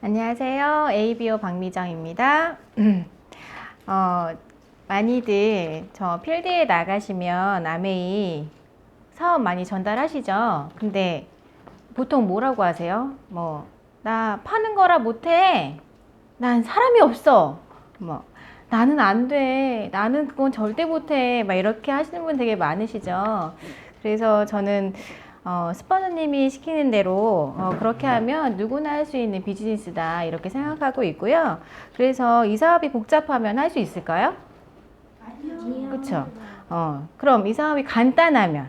안녕하세요. ABO 박미정입니다. 어, 많이들 저 필드에 나가시면 아메이 사업 많이 전달하시죠? 근데 보통 뭐라고 하세요? 뭐, 나 파는 거라 못해. 난 사람이 없어. 뭐, 나는 안 돼. 나는 그건 절대 못해. 막 이렇게 하시는 분 되게 많으시죠? 그래서 저는 어, 스폰서님이 시키는 대로 어, 그렇게 하면 누구나 할 수 있는 비즈니스다 이렇게 생각하고 있고요. 그래서 이 사업이 복잡하면 할 수 있을까요? 그렇죠. 어, 그럼 이 사업이 간단하면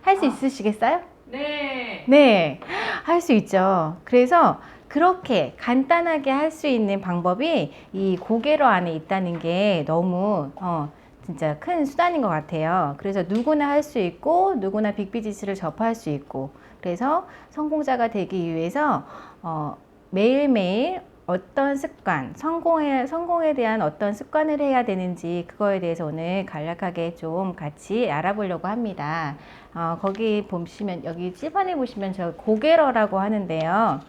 할 수 있으시겠어요? 네. 네, 할 수 있죠. 그래서 그렇게 간단하게 할 수 있는 방법이 이 고개로 안에 있다는 게 너무 어, 진짜 큰 수단인 것 같아요. 그래서 누구나 할 수 있고 누구나 빅비즈니스를 접할 수 있고 그래서 성공자가 되기 위해서 어, 매일매일 어떤 습관, 성공에, 성공에 대한 어떤 습관을 해야 되는지 그거에 대해서 오늘 간략하게 좀 같이 알아보려고 합니다. 어, 거기 보시면 여기 칠판에 보시면 저 고개러라고 하는데요.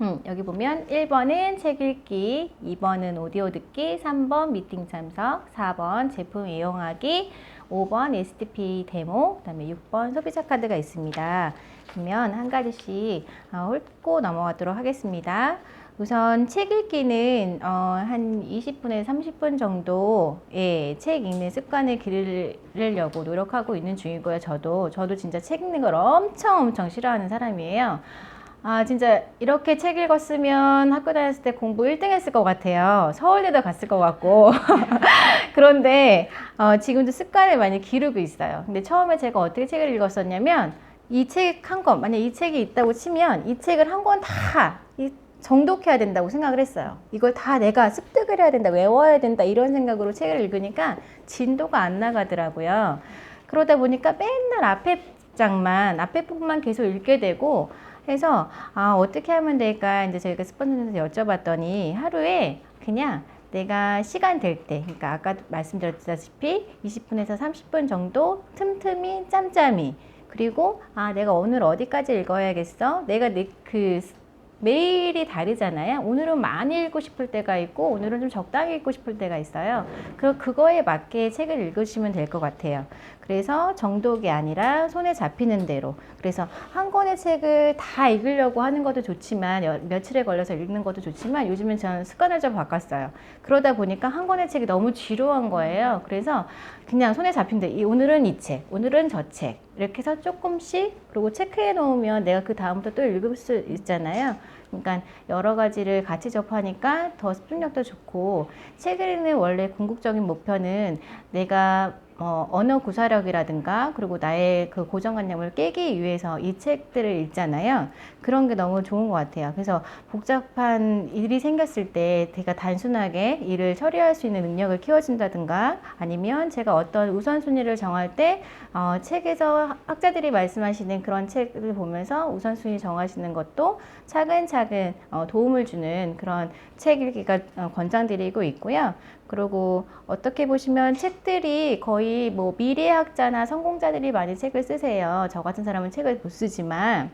음, 여기 보면 1번은 책 읽기, 2번은 오디오 듣기, 3번 미팅 참석, 4번 제품 이용하기, 5번 STP 데모, 그다음에 6번 소비자 카드가 있습니다. 그러면 한 가지씩 어, 훑고 넘어가도록 하겠습니다. 우선 책 읽기는 어, 한 20분에서 30분 정도의 책 읽는 습관을 기르려고 노력하고 있는 중이고요. 저도 저도 진짜 책 읽는 걸 엄청 엄청 싫어하는 사람이에요. 아, 진짜 이렇게 책 읽었으면 학교 다녔을 때 공부 1등 했을 것 같아요. 서울대도 갔을 것 같고. 그런데 어, 지금도 습관을 많이 기르고 있어요. 근데 처음에 제가 어떻게 책을 읽었었냐면 이 책 한 권, 만약 이 책이 있다고 치면 이 책을 한 권 다 정독해야 된다고 생각을 했어요. 이걸 다 내가 습득을 해야 된다, 외워야 된다 이런 생각으로 책을 읽으니까 진도가 안 나가더라고요. 그러다 보니까 맨날 앞에 장만 앞에 부분만 계속 읽게 되고 해서 아 어떻게 하면 될까 이제 저희가 스폰서한테 여쭤봤더니 하루에 그냥 내가 시간 될 때, 그러니까 아까 말씀드렸다시피 20분에서 30분 정도 틈틈이 짬짬이 그리고 아 내가 오늘 어디까지 읽어야겠어? 내가 내그 매일이 다르잖아요. 오늘은 많이 읽고 싶을 때가 있고 오늘은 좀 적당히 읽고 싶을 때가 있어요. 그럼 그거에 맞게 책을 읽으시면 될 것 같아요. 그래서 정독이 아니라 손에 잡히는 대로. 그래서 한 권의 책을 다 읽으려고 하는 것도 좋지만 여- 며칠에 걸려서 읽는 것도 좋지만 요즘은 저는 습관을 좀 바꿨어요. 그러다 보니까 한 권의 책이 너무 지루한 거예요. 그래서 그냥 손에 잡힌 대 이- 오늘은 이 책, 오늘은 저 책. 이렇게 해서 조금씩 그리고 체크해 놓으면 내가 그 다음부터 또 읽을 수 있잖아요. 그러니까 여러 가지를 같이 접하니까 더 습득력도 좋고 책을 읽는 원래 궁극적인 목표는 내가 어, 언어 구사력이라든가 그리고 나의 그 고정관념을 깨기 위해서 이 책들을 읽잖아요. 그런 게 너무 좋은 것 같아요. 그래서 복잡한 일이 생겼을 때 제가 단순하게 일을 처리할 수 있는 능력을 키워준다든가 아니면 제가 어떤 우선순위를 정할 때 어, 책에서 학자들이 말씀하시는 그런 책을 보면서 우선순위 정하시는 것도 차근차근 어, 도움을 주는 그런 책 읽기가 어, 권장드리고 있고요. 그리고 어떻게 보시면 책들이 거의 뭐 미래학자나 성공자들이 많이 책을 쓰세요. 저 같은 사람은 책을 못 쓰지만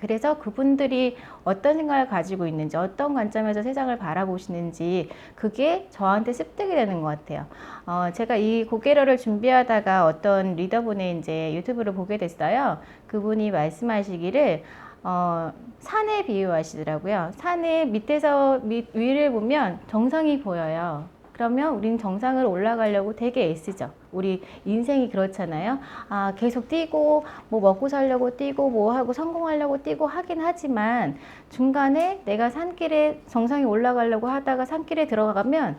그래서 그분들이 어떤 생각을 가지고 있는지, 어떤 관점에서 세상을 바라보시는지, 그게 저한테 습득이 되는 것 같아요. 어, 제가 이 고개러를 준비하다가 어떤 리더분의 이제 유튜브를 보게 됐어요. 그분이 말씀하시기를, 어, 산에 비유하시더라고요. 산에 밑에서 밑, 위를 보면 정상이 보여요. 그러면 우리는 정상을 올라가려고 되게 애쓰죠. 우리 인생이 그렇잖아요. 아, 계속 뛰고, 뭐 먹고 살려고 뛰고, 뭐 하고 성공하려고 뛰고 하긴 하지만 중간에 내가 산길에 정상에 올라가려고 하다가 산길에 들어가면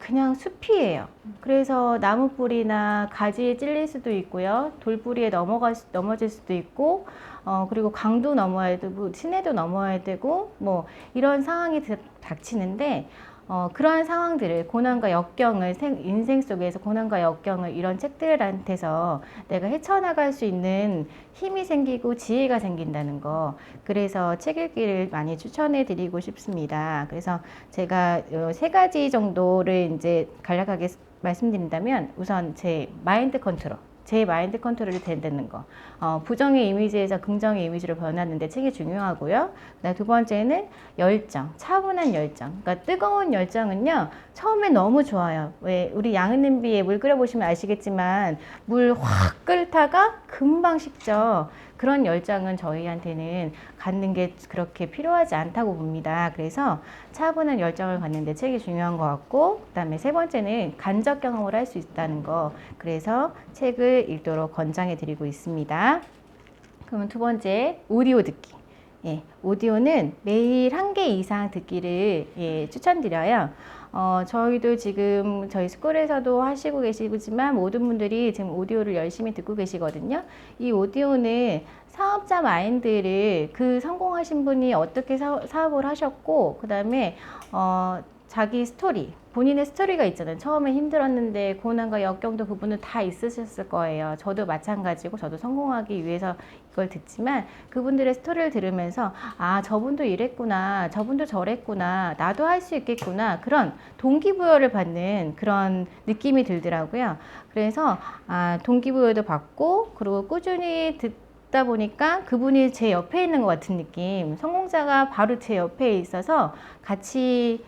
그냥 숲이에요. 그래서 나무 뿌리나 가지에 찔릴 수도 있고요. 돌뿌리에 넘어가 넘어질 수도 있고, 어 그리고 강도 넘어야 되고 시내도 넘어야 되고 뭐 이런 상황이 드- 닥치는데 어, 그러한 상황들을 고난과 역경을 생- 인생 속에서 고난과 역경을 이런 책들한테서 내가 헤쳐나갈 수 있는 힘이 생기고 지혜가 생긴다는 거 그래서 책 읽기를 많이 추천해 드리고 싶습니다. 그래서 제가 어, 세 가지 정도를 이제 간략하게 말씀드린다면 우선 제 마인드 컨트롤 제 마인드 컨트롤이 된다는 거. 어, 부정의 이미지에서 긍정의 이미지로 변하는데 책이 중요하고요. 그다음 두 번째는 열정, 차분한 열정. 그러니까 뜨거운 열정은요. 처음에 너무 좋아요. 왜 우리 양은 냄비에 물 끓여 보시면 아시겠지만 물 확 끓다가 금방 식죠. 그런 열정은 저희한테는 갖는 게 그렇게 필요하지 않다고 봅니다. 그래서 차분한 열정을 갖는데 책이 중요한 것 같고, 그 다음에 세 번째는 간접 경험을 할 수 있다는 거. 그래서 책을 읽도록 권장해 드리고 있습니다. 그러면 두 번째, 오디오 듣기. 예, 오디오는 매일 한 개 이상 듣기를 예, 추천드려요. 어, 저희도 지금 저희 스쿨에서도 하시고 계시지만 모든 분들이 지금 오디오를 열심히 듣고 계시거든요. 이 오디오는 사업자 마인드를 그 성공하신 분이 어떻게 사, 사업을 하셨고, 그 다음에 어, 자기 스토리, 본인의 스토리가 있잖아요. 처음에 힘들었는데 고난과 역경도 그분은 다 있으셨을 거예요. 저도 마찬가지고 저도 성공하기 위해서 이걸 듣지만 그분들의 스토리를 들으면서 아 저분도 이랬구나, 저분도 저랬구나, 나도 할 수 있겠구나 그런 동기부여를 받는 그런 느낌이 들더라고요. 그래서 아 동기부여도 받고 그리고 꾸준히 듣 듣다 보니까 그분이 제 옆에 있는 것 같은 느낌. 성공자가 바로 제 옆에 있어서 같이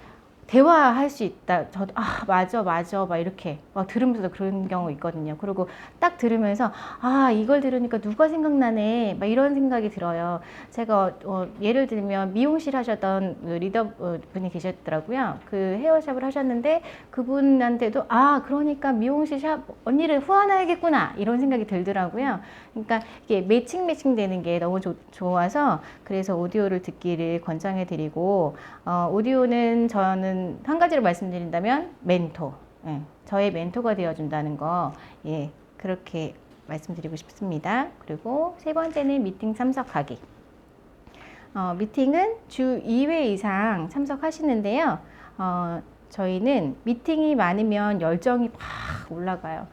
대화할 수 있다. 저도 아 맞아 맞아 막 이렇게 막 들으면서도 그런 경우 있거든요. 그리고 딱 들으면서 아 이걸 들으니까 누가 생각나네 막 이런 생각이 들어요. 제가 어, 예를 들면 미용실 하셨던 그 리더 어, 분이 계셨더라고요. 그 헤어샵을 하셨는데 그분한테도 아 그러니까 미용실 샵 언니를 후원해야겠구나 이런 생각이 들더라고요. 그러니까 이게 매칭 매칭 되는 게 너무 조, 좋아서 그래서 오디오를 듣기를 권장해 드리고 어, 오디오는 저는 한 가지로 말씀드린다면 멘토. 예, 저의 멘토가 되어준다는 거, 예, 그렇게 말씀드리고 싶습니다. 그리고 세 번째는 미팅 참석하기. 어, 미팅은 주 2회 이상 참석하시는데요. 어, 저희는 미팅이 많으면 열정이 팍 올라가요.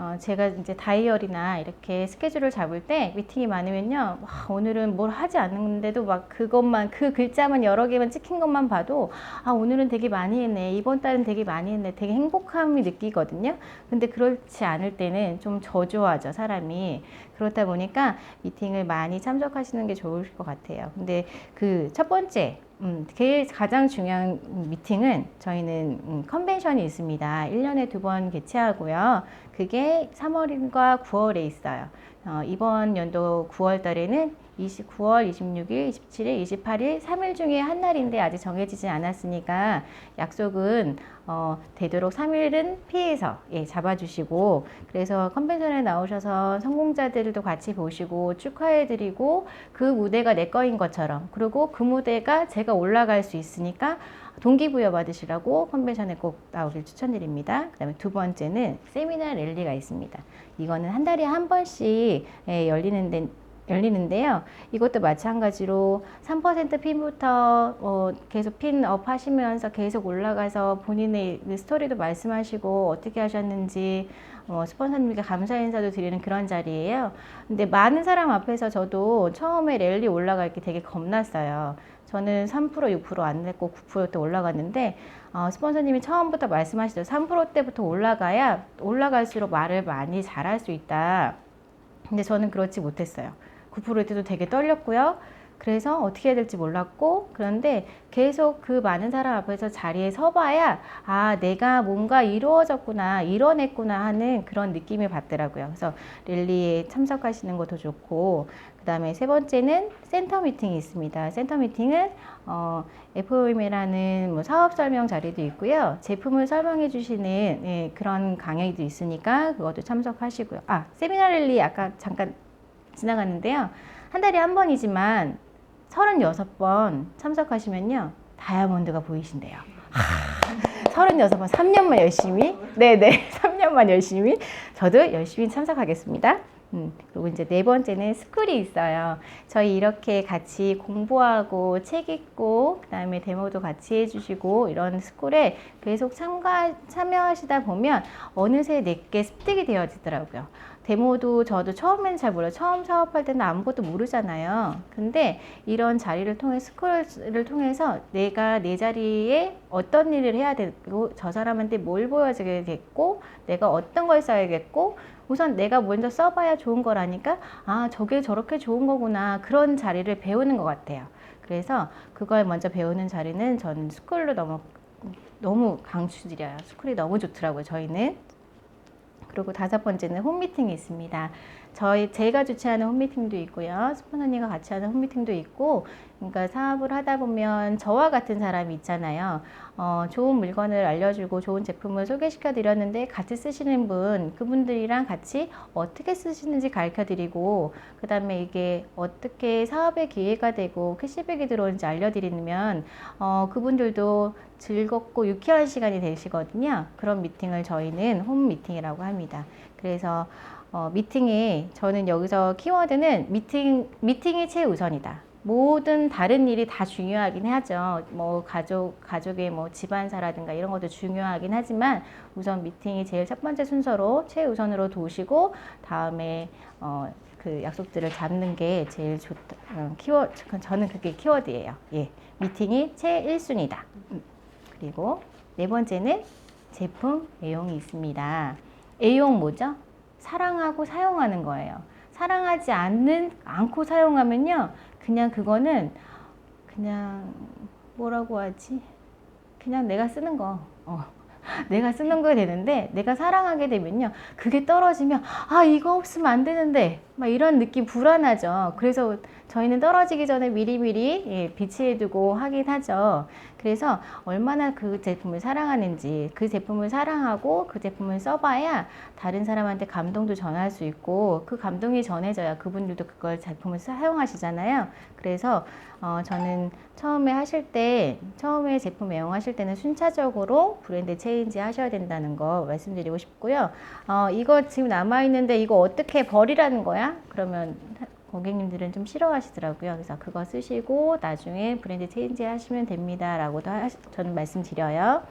어, 제가 이제 다이어리나 이렇게 스케줄을 잡을 때 미팅이 많으면요. 와, 오늘은 뭘 하지 않는데도 막 그것만, 그 글자만 여러 개만 찍힌 것만 봐도 아, 오늘은 되게 많이 했네. 이번 달은 되게 많이 했네. 되게 행복함이 느끼거든요. 근데 그렇지 않을 때는 좀 저조하죠, 사람이. 그렇다 보니까 미팅을 많이 참석하시는 게 좋을 것 같아요. 근데 그 첫 번째, 음, 제일 가장 중요한 미팅은 저희는 음, 컨벤션이 있습니다. 1년에 두 번 개최하고요. 그게 3월과 9월에 있어요. 어, 이번 연도 9월 달에는 29월 26일, 27일, 28일 3일 중에 한 날인데 아직 정해지지 않았으니까 약속은 어, 되도록 3일은 피해서 예, 잡아주시고 그래서 컨벤션에 나오셔서 성공자들도 같이 보시고 축하해드리고 그 무대가 내 거인 것처럼 그리고 그 무대가 제가 올라갈 수 있으니까 동기부여 받으시라고 컨벤션에 꼭 나오길 추천드립니다. 그 다음에 두 번째는 세미나 랠리가 있습니다. 이거는 한 달에 한 번씩 예, 열리는 데 열리는데요. 이것도 마찬가지로 3% 핀부터 어, 계속 핀업 하시면서 계속 올라가서 본인의 그 스토리도 말씀하시고 어떻게 하셨는지 어, 스폰서님께 감사 인사도 드리는 그런 자리예요. 근데 많은 사람 앞에서 저도 처음에 랠리 올라갈 게 되게 겁났어요. 저는 3% 6%안 냈고 9%때 올라갔는데 어, 스폰서님이 처음부터 말씀하시죠. 3%대부터 올라가야 올라갈수록 말을 많이 잘할 수 있다. 근데 저는 그렇지 못했어요. 9% 때도 되게 떨렸고요. 그래서 어떻게 해야 될지 몰랐고 그런데 계속 그 많은 사람 앞에서 자리에 서봐야 아 내가 뭔가 이루어졌구나 이뤄냈구나 하는 그런 느낌을 받더라고요. 그래서 랠리에 참석하시는 것도 좋고 그 다음에 세 번째는 센터 미팅이 있습니다. 센터 미팅은 어, FOM이라는 뭐 사업 설명 자리도 있고요. 제품을 설명해 주시는 예, 그런 강의도 있으니까 그것도 참석하시고요. 아 세미나 랠리 아까 잠깐 지나갔는데요. 한 달에 한 번이지만 36번 참석하시면요. 다이아몬드가 보이신대요. 36번, 3년만 열심히. 네네, 3년만 열심히. 저도 열심히 참석하겠습니다. 음, 그리고 이제 네 번째는 스쿨이 있어요. 저희 이렇게 같이 공부하고 책 읽고 그다음에 데모도 같이 해주시고 이런 스쿨에 계속 참가 참여하시다 보면 어느새 내게 습득이 되어지더라고요. 데모도 저도 처음엔 잘 몰라요. 처음 사업할 때는 아무것도 모르잖아요. 근데 이런 자리를 통해 스쿨을 통해서 내가 내 자리에 어떤 일을 해야 되고 저 사람한테 뭘 보여줘야겠고 내가 어떤 걸 써야겠고 우선 내가 먼저 써봐야 좋은 거라니까 아 저게 저렇게 좋은 거구나 그런 자리를 배우는 것 같아요. 그래서 그걸 먼저 배우는 자리는 저는 스쿨로 너무 너무 강추드려요. 스쿨이 너무 좋더라고요. 저희는 그리고 다섯 번째는 홈미팅이 있습니다. 저희 제가 주최하는 홈미팅도 있고요. 스폰서님과 같이 하는 홈미팅도 있고, 그러니까 사업을 하다 보면 저와 같은 사람이 있잖아요. 어, 좋은 물건을 알려주고 좋은 제품을 소개시켜 드렸는데 같이 쓰시는 분, 그분들이랑 같이 어떻게 쓰시는지 가르쳐 드리고, 그 다음에 이게 어떻게 사업의 기회가 되고 캐시백이 들어오는지 알려드리면, 어, 그분들도 즐겁고 유쾌한 시간이 되시거든요. 그런 미팅을 저희는 홈 미팅이라고 합니다. 그래서 어, 미팅이 저는 여기서 키워드는 미팅 미팅이 최우선이다. 모든 다른 일이 다 중요하긴 하죠. 뭐 가족 가족의 뭐 집안사라든가 이런 것도 중요하긴 하지만 우선 미팅이 제일 첫 번째 순서로 최우선으로 두시고 다음에 어, 그 약속들을 잡는 게 제일 좋다. 어, 키워 저는 그게 키워드예요. 예, 미팅이 최일순위다. 음. 그리고 네 번째는 제품 애용이 있습니다. 애용 뭐죠? 사랑하고 사용하는 거예요. 사랑하지 않는 않고 사용하면요, 그냥 그거는 그냥 뭐라고 하지? 그냥 내가 쓰는 거. 어. 내가 쓰는 거 되는데 내가 사랑하게 되면요 그게 떨어지면 아 이거 없으면 안 되는데 막 이런 느낌 불안하죠. 그래서 저희는 떨어지기 전에 미리미리 예, 비치해두고 하긴 하죠. 그래서 얼마나 그 제품을 사랑하는지 그 제품을 사랑하고 그 제품을 써봐야 다른 사람한테 감동도 전할 수 있고 그 감동이 전해져야 그분들도 그걸 제품을 사용하시잖아요. 그래서 어, 저는 처음에 하실 때 처음에 제품 애용하실 때는 순차적으로 브랜드 체인지 하셔야 된다는 거 말씀드리고 싶고요. 어, 이거 지금 남아있는데 이거 어떻게 버리라는 거야? 그러면 고객님들은 좀 싫어하시더라고요. 그래서 그거 쓰시고 나중에 브랜드 체인지 하시면 됩니다라고도 하, 저는 말씀드려요.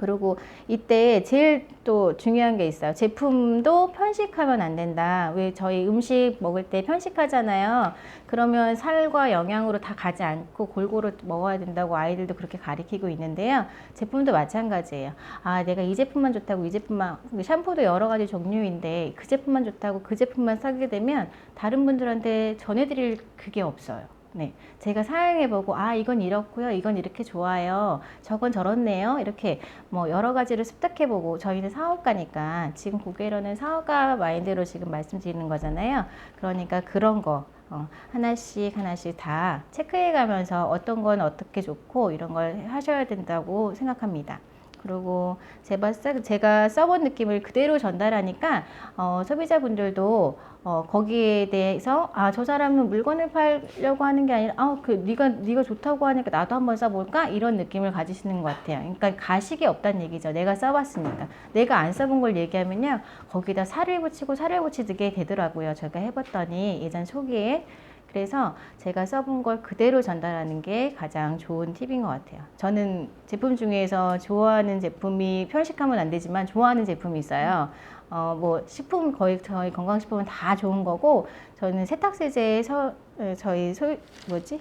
그리고 이때 제일 또 중요한 게 있어요. 제품도 편식하면 안 된다. 왜 저희 음식 먹을 때 편식하잖아요. 그러면 살과 영양으로 다 가지 않고 골고루 먹어야 된다고 아이들도 그렇게 가리키고 있는데요. 제품도 마찬가지예요. 아, 내가 이 제품만 좋다고 이 제품만 샴푸도 여러 가지 종류인데 그 제품만 좋다고 그 제품만 사게 되면 다른 분들한테 전해드릴 그게 없어요. 네, 제가 사용해보고 아 이건 이렇고요, 이건 이렇게 좋아요, 저건 저렇네요. 이렇게 뭐 여러 가지를 습득해보고 저희는 사업가니까 지금 고개로는 사업가 마인드로 지금 말씀드리는 거잖아요. 그러니까 그런 거 어, 하나씩 하나씩 다 체크해가면서 어떤 건 어떻게 좋고 이런 걸 하셔야 된다고 생각합니다. 그리고 써, 제가 써본 느낌을 그대로 전달하니까 어, 소비자분들도 어, 거기에 대해서 아 저 사람은 물건을 팔려고 하는 게 아니라 아그 네가 네가 좋다고 하니까 나도 한번 써볼까 이런 느낌을 가지시는 것 같아요. 그러니까 가식이 없다는 얘기죠. 내가 써봤으니까 내가 안 써본 걸 얘기하면요 거기다 살을 붙이고 살을 붙이게 되더라고요. 제가 해봤더니 예전 초기에 그래서 제가 써본 걸 그대로 전달하는 게 가장 좋은 팁인 것 같아요. 저는 제품 중에서 좋아하는 제품이 편식하면 안 되지만 좋아하는 제품이 있어요. 어, 뭐, 식품, 거의 저희 건강식품은 다 좋은 거고, 저는 세탁세제에 서, 저희 소, 뭐지?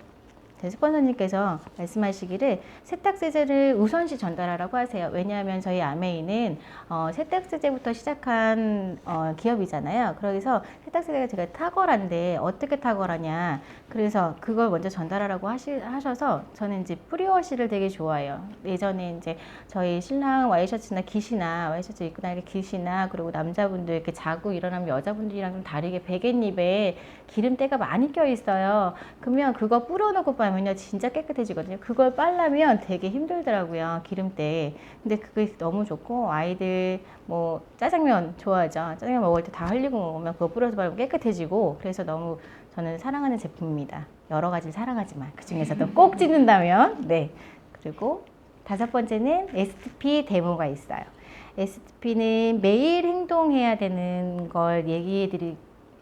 제 스폰서님께서 말씀하시기를 세탁세제를 우선시 전달하라고 하세요. 왜냐하면 저희 아메이는 어, 세탁세제부터 시작한 어, 기업이잖아요. 그래서 세탁세제가 제가 탁월한데 어떻게 탁월하냐. 그래서 그걸 먼저 전달하라고 하시, 하셔서 저는 이제 프리워시를 되게 좋아해요. 예전에 이제 저희 신랑 와이셔츠나 깃이나 와이셔츠 입고 나니까 깃이나 그리고 남자분들 이렇게 자고 일어나면 여자분들이랑 좀 다르게 베갯잎에 기름때가 많이 껴 있어요. 그러면 그거 뿌려놓고 빨면요 진짜 깨끗해지거든요. 그걸 빨라면 되게 힘들더라고요. 기름때. 근데 그게 너무 좋고 아이들 뭐 짜장면 좋아하죠. 짜장면 먹을 때 다 흘리고 먹으면 그거 뿌려서 바르면 깨끗해지고 그래서 너무 저는 사랑하는 제품입니다. 여러 가지 사랑하지만 그 중에서도 꼭 찍는다면 네. 그리고 다섯 번째는 STP 데모가 있어요. STP는 매일 행동해야 되는 걸 얘기해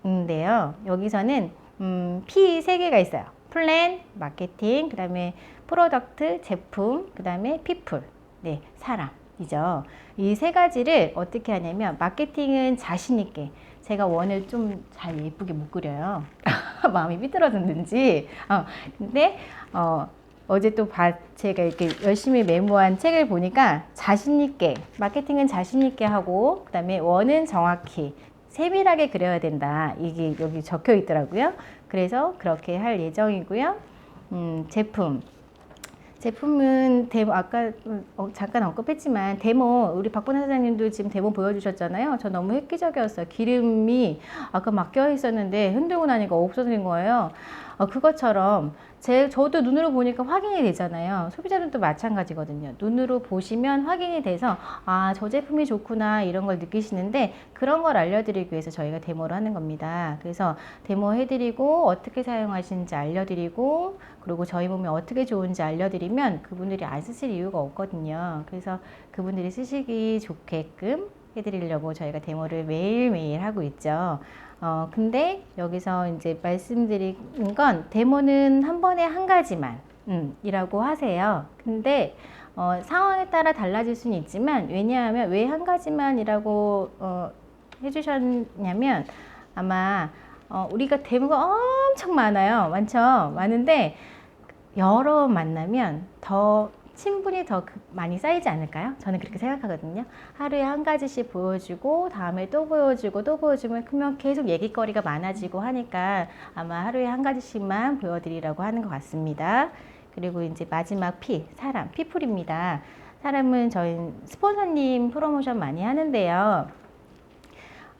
드리는데요. 여기서는 음, P 세 개가 있어요. 플랜, 마케팅, 그 다음에 프로덕트, 제품, 그 다음에 피플, 네, 사람이죠. 이 세 가지를 어떻게 하냐면, 마케팅은 자신 있게, 제가 원을 좀 잘 예쁘게 못 그려요. 마음이 삐뚤어졌는지. 어, 근데 어, 어제 또 봐, 제가 이렇게 열심히 메모한 책을 보니까 자신 있게 마케팅은 자신 있게 하고 그다음에 원은 정확히 세밀하게 그려야 된다. 이게 여기 적혀 있더라고요. 그래서 그렇게 할 예정이고요. 음, 제품 제품은 데모 아까 어, 잠깐 언급했지만 데모 우리 박보나 사장님도 지금 데모 보여주셨잖아요. 저 너무 획기적이었어요. 기름이 아까 막 껴 있었는데 흔들고 나니까 없어진 거예요. 어, 그것처럼 제 저도 눈으로 보니까 확인이 되잖아요. 소비자들도 마찬가지거든요. 눈으로 보시면 확인이 돼서 아 저 제품이 좋구나 이런 걸 느끼시는데 그런 걸 알려드리기 위해서 저희가 데모를 하는 겁니다. 그래서 데모 해드리고 어떻게 사용하시는지 알려드리고 그리고 저희 몸에 어떻게 좋은지 알려드리면 그분들이 안 쓰실 이유가 없거든요. 그래서 그분들이 쓰시기 좋게끔 해드리려고 저희가 데모를 매일매일 하고 있죠. 어, 근데 여기서 이제 말씀드리는 건 데모는 한 번에 한 가지만, 음, 이라고 하세요. 근데 어, 상황에 따라 달라질 수는 있지만, 왜냐하면 왜 한 가지만이라고 어, 해주셨냐면, 아마 어, 우리가 데모가 엄청 많아요. 많죠? 많은데, 여러 번 만나면 더 친분이 더 그- 많이 쌓이지 않을까요? 저는 그렇게 생각하거든요. 하루에 한 가지씩 보여주고 다음에 또 보여주고 또 보여주면 그러면 계속 얘기거리가 많아지고 하니까 아마 하루에 한 가지씩만 보여드리라고 하는 것 같습니다. 그리고 이제 마지막 P, 사람, 피플입니다. 사람은 저희 스폰서님 프로모션 많이 하는데요.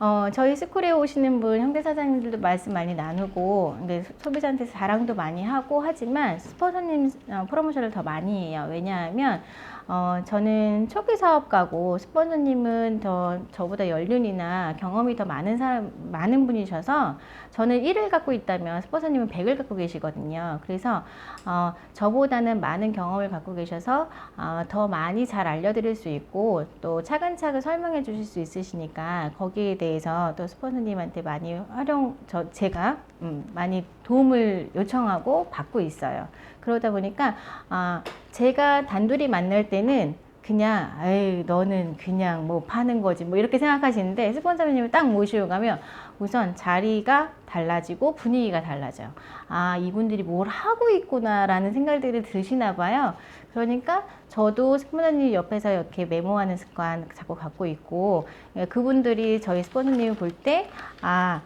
어, 저희 스쿨에 오시는 분, 형제 사장님들도 말씀 많이 나누고, 근데 소- 소비자한테 자랑도 많이 하고 하지만 스폰서님 어, 프로모션을 더 많이 해요. 왜냐하면, 어, 저는 초기 사업가고 스폰서님은 더 저보다 연륜이나 경험이 더 많은 사람, 많은 분이셔서 저는 1을 갖고 있다면 스폰서님은 100을 갖고 계시거든요. 그래서 어, 저보다는 많은 경험을 갖고 계셔서 어, 더 많이 잘 알려드릴 수 있고 또 차근차근 설명해 주실 수 있으시니까 거기에 대해서 또 스폰서님한테 많이 활용, 저, 제가 음, 많이 도움을 요청하고 받고 있어요. 그러다 보니까 아, 제가 단둘이 만날 때는 그냥 에이 너는 그냥 뭐 파는 거지 뭐 이렇게 생각하시는데 스폰서님을 딱 모시고 가면 우선 자리가 달라지고 분위기가 달라져요. 아 이분들이 뭘 하고 있구나 라는 생각들이 드시나 봐요. 그러니까 저도 스폰서님 옆에서 이렇게 메모하는 습관 자꾸 갖고 있고 예, 그분들이 저희 스폰서님을 볼 때 아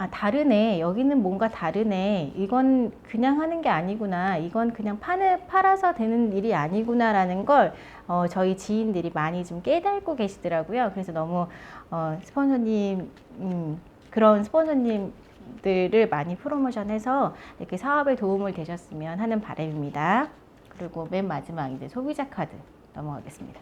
아, 다르네. 여기는 뭔가 다르네. 이건 그냥 하는 게 아니구나. 이건 그냥 파는, 팔아서 되는 일이 아니구나라는 걸 어, 저희 지인들이 많이 좀 깨닫고 계시더라고요. 그래서 너무 어, 스폰서님, 음, 그런 스폰서님 들을 많이 프로모션해서 이렇게 사업에 도움을 되셨으면 하는 바람입니다. 그리고 맨 마지막 이제 소비자 카드 넘어가겠습니다.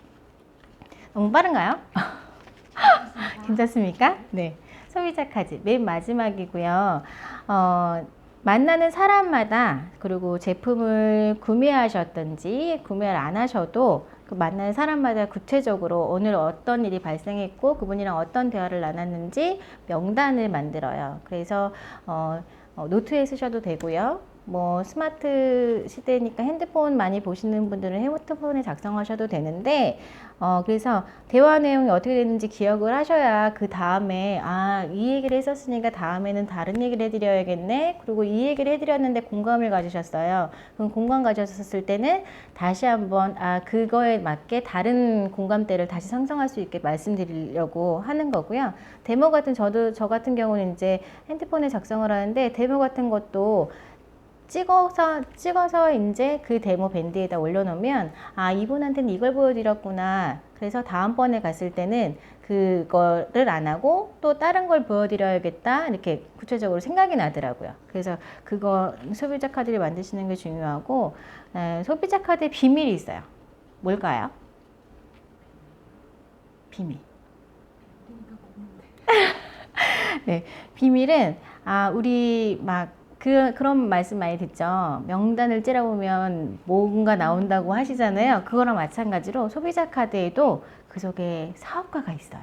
너무 빠른가요? 괜찮습니까? 네. 소비자 카드 맨 마지막이고요. 어, 만나는 사람마다 그리고 제품을 구매하셨든지 구매를 안 하셔도 그 만나는 사람마다 구체적으로 오늘 어떤 일이 발생했고 그분이랑 어떤 대화를 나눴는지 명단을 만들어요. 그래서 어, 어, 노트에 쓰셔도 되고요. 뭐 스마트 시대니까 핸드폰 많이 보시는 분들은 핸드폰에 작성하셔도 되는데 어 그래서 대화 내용이 어떻게 됐는지 기억을 하셔야 그 다음에 아 이 얘기를 했었으니까 다음에는 다른 얘기를 해드려야겠네? 그리고 이 얘기를 해드렸는데 공감을 가지셨어요. 그럼 공감 가졌을 때는 다시 한번 아 그거에 맞게 다른 공감대를 다시 상정할 수 있게 말씀드리려고 하는 거고요. 데모 같은 저도 저 같은 경우는 이제 핸드폰에 작성을 하는데 데모 같은 것도 찍어서 찍어서 이제 그 데모 밴드에다 올려놓으면 아 이분한테는 이걸 보여드렸구나. 그래서 다음번에 갔을 때는 그거를 안 하고 또 다른 걸 보여드려야겠다 이렇게 구체적으로 생각이 나더라고요. 그래서 그거 소비자 카드를 만드시는 게 중요하고 에, 소비자 카드에 비밀이 있어요. 뭘까요? 비밀. 네, 비밀은 아 우리 막 그, 그런 말씀 많이 듣죠. 명단을 째려보면 뭔가 나온다고 하시잖아요. 그거랑 마찬가지로 소비자 카드에도 그 속에 사업가가 있어요.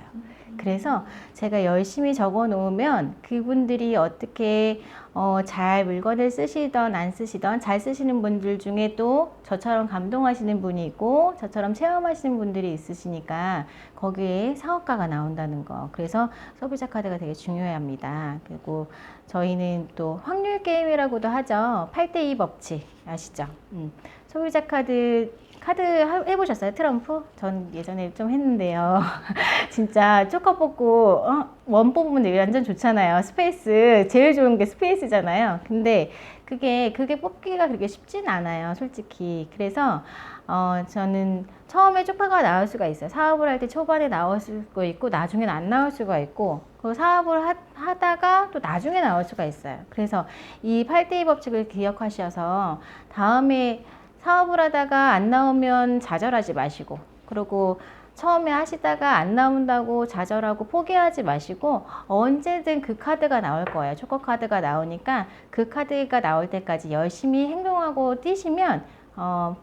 그래서 제가 열심히 적어 놓으면 그분들이 어떻게 어, 잘 물건을 쓰시던 안 쓰시던 잘 쓰시는 분들 중에 또 저처럼 감동하시는 분이 있고 저처럼 체험하시는 분들이 있으시니까 거기에 사업가가 나온다는 거. 그래서 소비자 카드가 되게 중요합니다. 그리고 저희는 또 확률 게임이라고도 하죠. 8대2 법칙 아시죠? 음. 소비자 카드 카드 하- 해보셨어요? 트럼프? 전 예전에 좀 했는데요. 진짜 초커 뽑고 어? 원 뽑으면 완전 좋잖아요. 스페이스 제일 좋은 게 스페이스잖아요. 근데 그게 그게 뽑기가 그렇게 쉽진 않아요, 솔직히. 그래서 어, 저는 처음에 쪽파가 나올 수가 있어요. 사업을 할 때 초반에 나올 수가 있고 나중에는 안 나올 수가 있고 그 사업을 하, 하다가 또 나중에 나올 수가 있어요. 그래서 이 8대2 법칙을 기억하셔서 다음에 사업을 하다가 안 나오면 좌절하지 마시고 그리고 처음에 하시다가 안 나온다고 좌절하고 포기하지 마시고 언제든 그 카드가 나올 거예요. 초코 카드가 나오니까 그 카드가 나올 때까지 열심히 행동하고 뛰시면 어,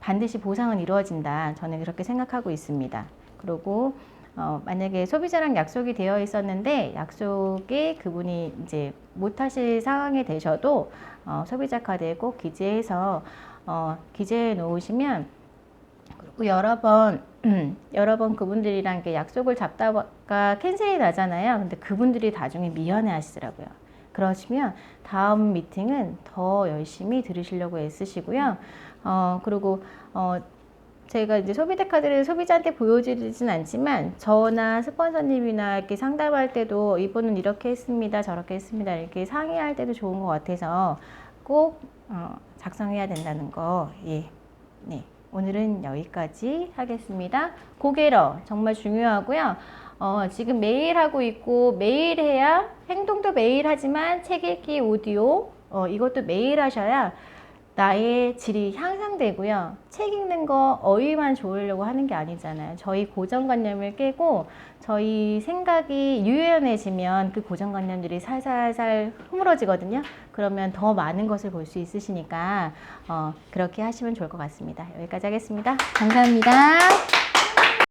반드시 보상은 이루어진다. 저는 그렇게 생각하고 있습니다. 그리고 어, 만약에 소비자랑 약속이 되어 있었는데 약속에 그분이 이제 못하실 상황이 되셔도 어, 소비자 카드에 꼭 기재해서 어, 기재해 놓으시면 그리고 여러 번 여러 번 그분들이랑 약속을 잡다가 캔슬이 나잖아요. 근데 그분들이 나중에 미안해 하시더라고요. 그러시면 다음 미팅은 더 열심히 들으시려고 애쓰시고요. 어, 그리고 어, 제가 이제 소비대 카드를 소비자한테 보여드리진 않지만 저나 스폰서님이나 이렇게 상담할 때도 이분은 이렇게 했습니다, 저렇게 했습니다 이렇게 상의할 때도 좋은 것 같아서 꼭 어, 작성해야 된다는 거. 예, 네. 오늘은 여기까지 하겠습니다. 고개러 정말 중요하고요. 어, 지금 매일 하고 있고 매일 해야 행동도 매일 하지만 책 읽기 오디오 어, 이것도 매일 하셔야 나의 질이 향상되고요. 책 읽는 거 어휘만 좋으려고 하는 게 아니잖아요. 저희 고정관념을 깨고 저희 생각이 유연해지면 그 고정관념들이 살살살 흐물어지거든요. 그러면 더 많은 것을 볼 수 있으시니까 어, 그렇게 하시면 좋을 것 같습니다. 여기까지 하겠습니다. 감사합니다.